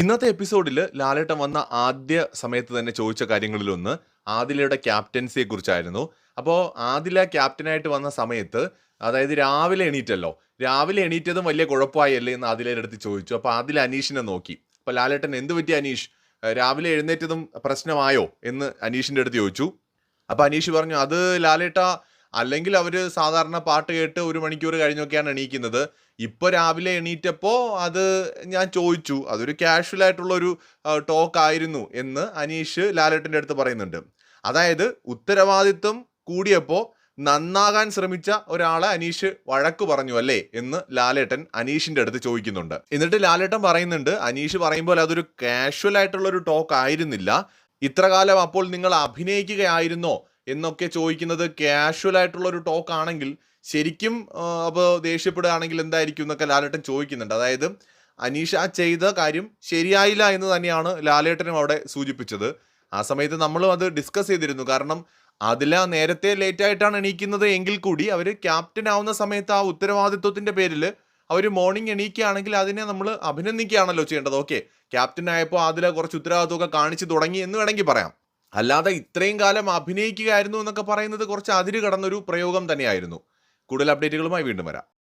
ഇന്നത്തെ എപ്പിസോഡിൽ ലാലേട്ടൻ വന്ന ആദ്യ സമയത്ത് തന്നെ ചോദിച്ച കാര്യങ്ങളിലൊന്ന് ആദിലയുടെ ക്യാപ്റ്റൻസിയെ കുറിച്ചായിരുന്നു. അപ്പോൾ ആദില ക്യാപ്റ്റനായിട്ട് വന്ന സമയത്ത് അതായത് രാവിലെ എണീറ്റല്ലോ. രാവിലെ എണീറ്റതും വലിയ കുഴപ്പമായല്ലേ എന്ന് ആദിലയുടെ അടുത്ത് ചോദിച്ചു. അപ്പോൾ ആദില അനീഷിനെ നോക്കി. അപ്പോൾ ലാലേട്ടൻ എന്ത് പറ്റി അനീഷ്? രാവിലെ എഴുന്നേറ്റതും പ്രശ്നമായോ എന്ന് അനീഷിന്റെ അടുത്ത് ചോദിച്ചു. അപ്പോൾ അനീഷ് പറഞ്ഞു അത് ലാലേട്ട അല്ലെങ്കിൽ അവർ സാധാരണ പാട്ട് കേട്ട് ഒരു മണിക്കൂർ കഴിഞ്ഞൊക്കെയാണ് എണീക്കുന്നത്. ഇപ്പോൾ രാവിലെ എണീറ്റപ്പോൾ അത് ഞാൻ ചോദിച്ചു. അതൊരു കാഷ്വൽ ആയിട്ടുള്ള ഒരു ടോക്ക് ആയിരുന്നു എന്ന് അനീഷ് ലാലേട്ടന്റെ അടുത്ത് പറയുന്നുണ്ട്. അതായത് ഉത്തരവാദിത്വം കൂടിയപ്പോൾ നന്നാകാൻ ശ്രമിച്ച ഒരാളെ അനീഷ് വഴക്ക് പറഞ്ഞു അല്ലേ എന്ന് ലാലേട്ടൻ അനീഷിന്റെ അടുത്ത് ചോദിക്കുന്നുണ്ട്. എന്നിട്ട് ലാലേട്ടൻ പറയുന്നുണ്ട് അനീഷ് പറയുമ്പോൾ അതൊരു കാഷ്വൽ ആയിട്ടുള്ള ഒരു ടോക്ക് ആയിരുന്നില്ല. ഇത്രകാലം അപ്പോൾ നിങ്ങൾ അഭിനയിക്കുകയായിരുന്നോ? എന്നൊക്കെ ചോദിക്കുന്നത് കാഷ്വൽ ആയിട്ടുള്ള ഒരു ടോക്ക് ആണെങ്കിൽ ശരിക്കും അപ്പോൾ ദേഷ്യപ്പെടുകയാണെങ്കിൽ എന്തായിരിക്കും എന്നൊക്കെ ലാലേട്ടൻ ചോദിക്കുന്നുണ്ട്. അതായത് അനീഷ ചെയ്ത കാര്യം ശരിയായില്ല എന്ന് തന്നെയാണ് ലാലേട്ടനും അവിടെ സൂചിപ്പിച്ചത്. ആ സമയത്ത് നമ്മളും അത് ഡിസ്കസ് ചെയ്തിരുന്നു. കാരണം അതില നേരത്തെ ലേറ്റ് ആയിട്ടാണ് എണീക്കുന്നത് എങ്കിൽ കൂടി അവർ ക്യാപ്റ്റൻ ആവുന്ന സമയത്ത് ആ ഉത്തരവാദിത്വത്തിന്റെ പേരിൽ അവർ മോർണിംഗ് എണീക്കുകയാണെങ്കിൽ അതിനെ നമ്മൾ അഭിനന്ദിക്കുകയാണല്ലോ ചെയ്യേണ്ടത്. ഓക്കെ ക്യാപ്റ്റൻ ആയപ്പോൾ അതിലെ കുറച്ച് ഉത്തരവാദിത്വമൊക്കെ കാണിച്ചു തുടങ്ങി എന്ന് വേണമെങ്കിൽ പറയാം. അല്ലാതെ ഇത്രയും കാലം അഭിനയിക്കുകയായിരുന്നു എന്നൊക്കെ പറയുന്നത് കുറച്ച് അതിര് കടന്നൊരു പ്രയോഗം തന്നെയായിരുന്നു. കൂടുതൽ അപ്ഡേറ്റുകളുമായി വീണ്ടും വരാം.